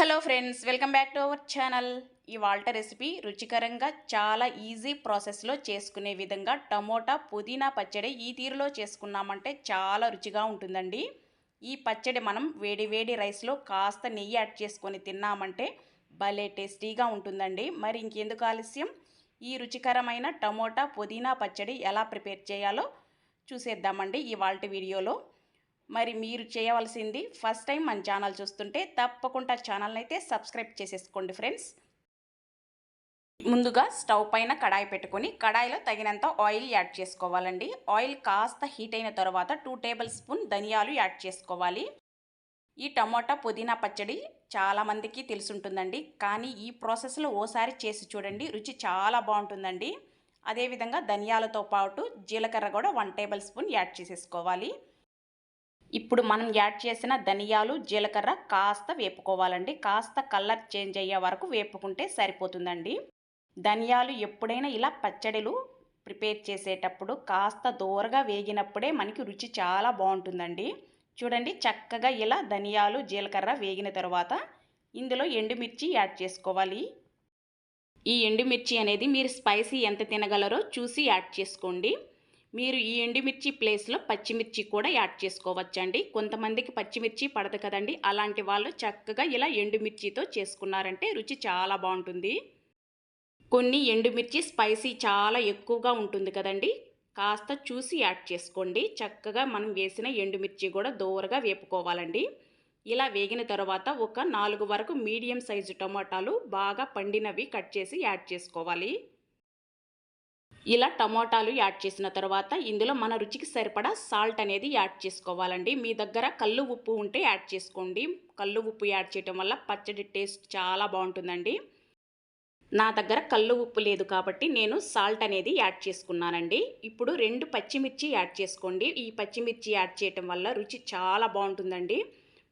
Hello friends welcome back to our channel. ఇవాళ recipe రుచికరంగా చాలా ఈజీ ప్రాసెస్లో చేసుకునే విధంగా టమోటా పుదీనా పచ్చడి ఈ తీరులో చేసుకున్నామంటే చాలా రుచిగా ఉంటుందండి. ఈ పచ్చడి మనం వేడి వేడి రైస్లో కాస్త నెయ్యి యాడ్ చేసుకొని తిన్నామంటే భలే టేస్టీగా ఉంటుందండి. మరి ఇంకెందుకు ఆలస్యం? ఈ రుచికరమైన టమోటా పుదీనా పచ్చడి ఎలా ప్రిపేర్ చేయాలో చూసేద్దామండి ఇవాళ వీడియోలో. మరి మీరు చేయవలసింది ఫస్ట్ టైం మన ఛానల్ చూస్తుంటే తప్పకుండా ఛానల్ని అయితే సబ్స్క్రైబ్ చేసేసుకోండి ఫ్రెండ్స్ ముందుగా స్టవ్ పైన కడాయి పెట్టుకొని కడాయిలో తగినంత ఆయిల్ యాడ్ చేసుకోవాలండి. ఆయిల్ కాస్త హీట్ అయిన తర్వాత టూ టేబుల్ స్పూన్ ధనియాలు యాడ్ చేసుకోవాలి. ఈ టమోటా పుదీనా పచ్చడి చాలామందికి తెలుసుంటుందండి. కానీ ఈ ప్రాసెస్లో ఓసారి చేసి చూడండి రుచి చాలా బాగుంటుందండి. అదేవిధంగా ధనియాలతో పాటు జీలకర్ర కూడా వన్ టేబుల్ స్పూన్ యాడ్ చేసేసుకోవాలి. ఇప్పుడు మనం యాడ్ చేసిన ధనియాలు జీలకర్ర కాస్త వేపుకోవాలండి. కాస్త కలర్ చేంజ్ అయ్యే వరకు వేపుకుంటే సరిపోతుందండి. ధనియాలు ఎప్పుడైనా ఇలా పచ్చడిలు ప్రిపేర్ చేసేటప్పుడు కాస్త దూరగా వేగినప్పుడే మనకి రుచి చాలా బాగుంటుందండి. చూడండి చక్కగా ఇలా ధనియాలు జీలకర్ర వేగిన తర్వాత ఇందులో ఎండుమిర్చి యాడ్ చేసుకోవాలి. ఈ ఎండుమిర్చి అనేది మీరు స్పైసీ ఎంత తినగలరో చూసి యాడ్ చేసుకోండి. మీరు ఈ ఎండుమిర్చి ప్లేస్లో పచ్చిమిర్చి కూడా యాడ్ చేసుకోవచ్చండి. కొంతమందికి పచ్చిమిర్చి పడదు కదండి. అలాంటి వాళ్ళు చక్కగా ఇలా ఎండుమిర్చితో చేసుకున్నారంటే రుచి చాలా బాగుంటుంది. కొన్ని ఎండుమిర్చి స్పైసీ చాలా ఎక్కువగా ఉంటుంది కదండి. కాస్త చూసి యాడ్ చేసుకోండి. చక్కగా మనం వేసిన ఎండుమిర్చి కూడా దూరగా వేపుకోవాలండి. ఇలా వేగిన తర్వాత ఒక నాలుగు వరకు మీడియం సైజు టమాటాలు బాగా పండినవి కట్ చేసి యాడ్ చేసుకోవాలి. ఇలా టమోటాలు యాడ్ చేసిన తర్వాత ఇందులో మన రుచికి సరిపడా సాల్ట్ అనేది యాడ్ చేసుకోవాలండి. మీ దగ్గర కళ్ళు ఉప్పు ఉంటే యాడ్ చేసుకోండి. కళ్ళు ఉప్పు యాడ్ చేయటం వల్ల పచ్చడి టేస్ట్ చాలా బాగుంటుందండి. నా దగ్గర కళ్ళు ఉప్పు లేదు కాబట్టి నేను సాల్ట్ అనేది యాడ్ చేసుకున్నానండి. ఇప్పుడు రెండు పచ్చిమిర్చి యాడ్ చేసుకోండి. ఈ పచ్చిమిర్చి యాడ్ చేయటం వల్ల రుచి చాలా బాగుంటుందండి.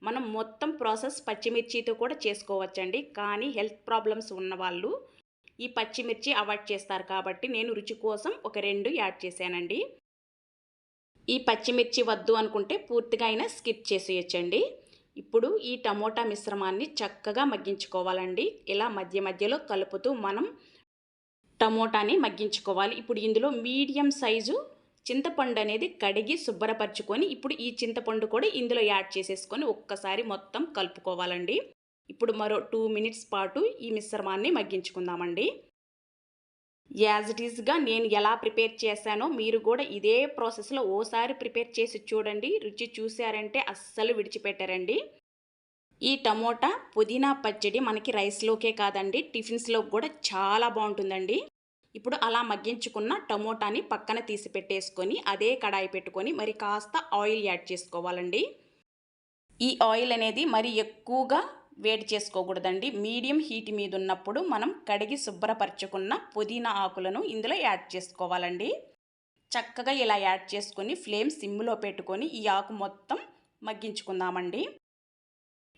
మనం మొత్తం ప్రాసెస్ పచ్చిమిర్చితో కూడా చేసుకోవచ్చండి. కానీ హెల్త్ ప్రాబ్లమ్స్ ఉన్నవాళ్ళు ఈ పచ్చిమిర్చి అవాయిడ్ చేస్తారు కాబట్టి నేను రుచి కోసం ఒక రెండు యాడ్ చేశానండి. ఈ పచ్చిమిర్చి వద్దు అనుకుంటే పూర్తిగా అయినా స్కిప్ చేసేయచ్చండి. ఇప్పుడు ఈ టమోటా మిశ్రమాన్ని చక్కగా మగ్గించుకోవాలండి. ఇలా మధ్య మధ్యలో కలుపుతూ మనం టమోటాని మగ్గించుకోవాలి. ఇప్పుడు ఇందులో మీడియం సైజు చింతపండు అనేది కడిగి శుభ్రపరచుకొని ఇప్పుడు ఈ చింతపండు కూడా ఇందులో యాడ్ చేసేసుకొని ఒక్కసారి మొత్తం కలుపుకోవాలండి. ఇప్పుడు మరో టూ మినిట్స్ పాటు ఈ మిశ్రమాన్ని మగ్గించుకుందామండి. యాజ్ ఇట్ ఈస్గా నేను ఎలా ప్రిపేర్ చేశానో మీరు కూడా ఇదే ప్రాసెస్లో ఓసారి ప్రిపేర్ చేసి చూడండి. రుచి చూశారంటే అస్సలు విడిచిపెట్టారండి. ఈ టమోటా పుదీనా పచ్చడి మనకి రైస్లోకే కాదండి టిఫిన్స్లో కూడా చాలా బాగుంటుందండి. ఇప్పుడు అలా మగ్గించుకున్న టమోటాని పక్కన తీసి పెట్టేసుకొని అదే కడాయి పెట్టుకొని మరి కాస్త ఆయిల్ యాడ్ చేసుకోవాలండి. ఈ ఆయిల్ అనేది మరి ఎక్కువగా వేడి చేసుకోకూడదండి. మీడియం హీట్ మీద ఉన్నప్పుడు మనం కడిగి శుభ్రపరచుకున్న పుదీనా ఆకులను ఇందులో యాడ్ చేసుకోవాలండి. చక్కగా ఇలా యాడ్ చేసుకొని ఫ్లేమ్ సిమ్లో పెట్టుకొని ఈ ఆకు మొత్తం మగ్గించుకుందామండి.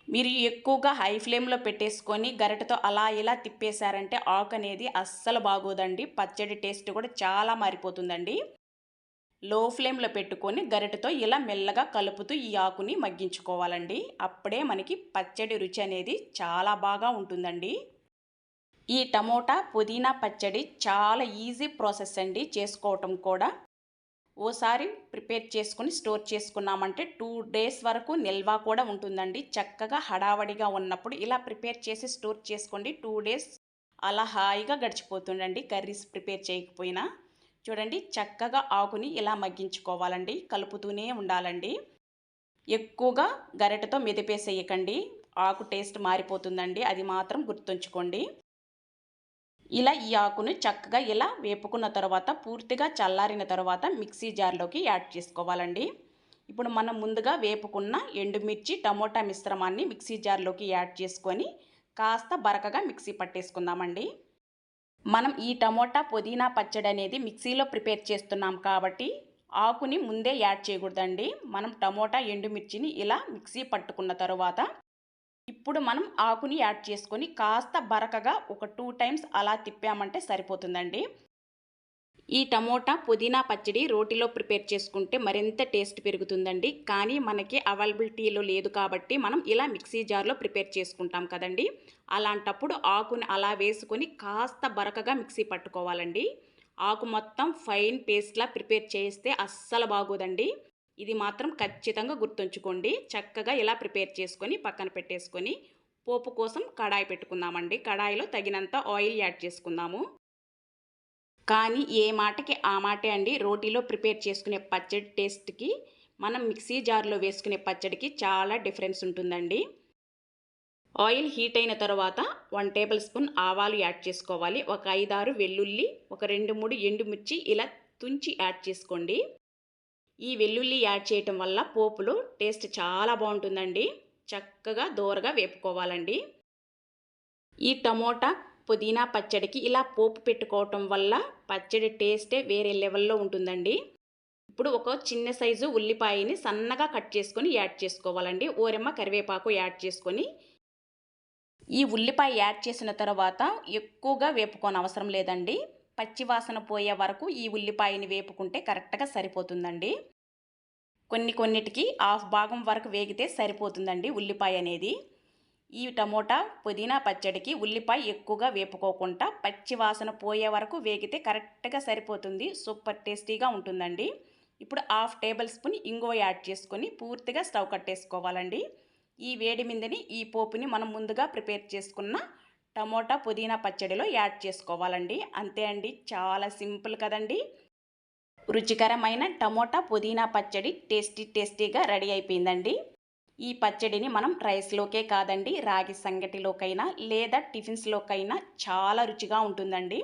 మీరు ఎక్కువగా హై ఫ్లేమ్లో పెట్టేసుకొని గరిటతో అలా ఇలా తిప్పేశారంటే ఆకు అనేది అస్సలు బాగోదండి. పచ్చడి టేస్ట్ కూడా చాలా మారిపోతుందండి. లో ఫ్లేమ్లో పెట్టుకొని గరిటతో ఇలా మెల్లగా కలుపుతూ ఈ ఆకుని మగ్గించుకోవాలండి. అప్పుడే మనకి పచ్చడి రుచి అనేది చాలా బాగా ఉంటుందండి. ఈ టమోటా పుదీనా పచ్చడి చాలా ఈజీ ప్రాసెస్ అండి చేసుకోవటం కూడా. ఓసారి ప్రిపేర్ చేసుకుని స్టోర్ చేసుకున్నామంటే టూ డేస్ వరకు నిల్వ కూడా ఉంటుందండి. చక్కగా హడావడిగా ఉన్నప్పుడు ఇలా ప్రిపేర్ చేసి స్టోర్ చేసుకోండి. టూ డేస్ అలా హాయిగా గడిచిపోతుండండి కర్రీస్ ప్రిపేర్ చేయకపోయినా. చూడండి చక్కగా ఆకుని ఇలా మగ్గించుకోవాలండి కలుపుతూనే ఉండాలండి. ఎక్కువగా గరిటతో మెదిపేసేయకండి ఆకు టేస్ట్ మారిపోతుందండి అది మాత్రం గుర్తుంచుకోండి. ఇలా ఈ ఆకును చక్కగా ఇలా వేపుకున్న తర్వాత పూర్తిగా చల్లారిన తర్వాత మిక్సీ జార్లోకి యాడ్ చేసుకోవాలండి. ఇప్పుడు మనం ముందుగా వేపుకున్న ఎండుమిర్చి టమోటా మిశ్రమాన్ని మిక్సీ జార్లోకి యాడ్ చేసుకొని కాస్త బరకగా మిక్సీ పట్టేసుకుందామండి. మనం ఈ టమోటా పుదీనా పచ్చడి అనేది మిక్సీలో ప్రిపేర్ చేస్తున్నాం కాబట్టి ఆకుని ముందే యాడ్ చేయకూడదండి. మనం టమోటా ఎండుమిర్చిని ఇలా మిక్సీ పట్టుకున్న తర్వాత ఇప్పుడు మనం ఆకుని యాడ్ చేసుకొని కాస్త బరకగా ఒక టూ టైమ్స్ అలా తిప్పామంటే సరిపోతుందండి. ఈ టమోటా పుదీనా పచ్చడి రోటిలో ప్రిపేర్ చేసుకుంటే మరింత టేస్ట్ పెరుగుతుందండి. కానీ మనకి అవైలబిలిటీలో లేదు కాబట్టి మనం ఇలా మిక్సీ జార్లో ప్రిపేర్ చేసుకుంటాం కదండి. అలాంటప్పుడు ఆకుని అలా వేసుకొని కాస్త బరకగా మిక్సీ పట్టుకోవాలండి. ఆకు మొత్తం ఫైన్ పేస్ట్లా ప్రిపేర్ చేస్తే అస్సలు బాగోదండి. ఇది మాత్రం ఖచ్చితంగా గుర్తుంచుకోండి. చక్కగా ఇలా ప్రిపేర్ చేసుకొని పక్కన పెట్టేసుకొని పోపు కోసం కడాయి పెట్టుకుందామండి. కడాయిలో తగినంత ఆయిల్ యాడ్ చేసుకుందాము. కానీ ఏ మాటకి ఆ మాటే అండి. రోటీలో ప్రిపేర్ చేసుకునే పచ్చడి టేస్ట్కి మనం మిక్సీ జార్లో వేసుకునే పచ్చడికి చాలా డిఫరెన్స్ ఉంటుందండి. ఆయిల్ హీట్ అయిన తర్వాత వన్ టేబుల్ స్పూన్ ఆవాలు యాడ్ చేసుకోవాలి. ఒక ఐదారు వెల్లుల్లి ఒక రెండు మూడు ఎండుమిర్చి ఇలా తుంచి యాడ్ చేసుకోండి. ఈ వెల్లుల్లి యాడ్ చేయటం వల్ల పోపులో టేస్ట్ చాలా బాగుంటుందండి. చక్కగా దోరగా వేపుకోవాలండి. ఈ టమోటా పుదీనా పచ్చడికి ఇలా పోపు పెట్టుకోవటం వల్ల పచ్చడి టేస్టే వేరే లెవెల్లో ఉంటుందండి. ఇప్పుడు ఒక చిన్న సైజు ఉల్లిపాయని సన్నగా కట్ చేసుకొని యాడ్ చేసుకోవాలండి. ఓరెమ్మ కరివేపాకు యాడ్ చేసుకొని. ఈ ఉల్లిపాయ యాడ్ చేసిన తర్వాత ఎక్కువగా వేపుకోని అవసరం లేదండి. పచ్చివాసన పోయే వరకు ఈ ఉల్లిపాయని వేపుకుంటే కరెక్ట్గా సరిపోతుందండి. కొన్ని కొన్నిటికి హాఫ్ భాగం వరకు వేగితే సరిపోతుందండి ఉల్లిపాయ అనేది. ఈ టమోటా పుదీనా పచ్చడికి ఉల్లిపాయ ఎక్కువగా వేపుకోకుండా పచ్చి వాసన పోయే వరకు వేగితే కరెక్ట్గా సరిపోతుంది. సూపర్ టేస్టీగా ఉంటుందండి. ఇప్పుడు హాఫ్ టేబుల్ స్పూన్ ఇంగువ యాడ్ చేసుకొని పూర్తిగా స్టవ్ కట్టేసుకోవాలండి. ఈ వేడి మీదని ఈ పోపుని మనం ముందుగా ప్రిపేర్ చేసుకున్న టమోటా పుదీనా పచ్చడిలో యాడ్ చేసుకోవాలండి. అంతే అండి. చాలా సింపుల్ కదండి. రుచికరమైన టమోటా పుదీనా పచ్చడి టేస్టీ టేస్టీగా రెడీ అయిపోయిందండి. ఈ పచ్చడిని మనం రైస్లోకే కాదండి రాగి సంగటిలోకైనా లేదా టిఫిన్స్లోకైనా చాలా రుచిగా ఉంటుందండి.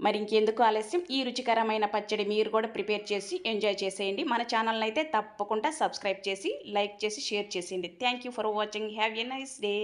మరి ఇంకెందుకు ఆలస్యం? ఈ రుచికరమైన పచ్చడి మీరు కూడా ప్రిపేర్ చేసి ఎంజాయ్ చేసేయండి. మన ఛానల్ని అయితే తప్పకుండా సబ్స్క్రైబ్ చేసి లైక్ చేసి షేర్ చేసేయండి. Thank you for watching. Have a nice day.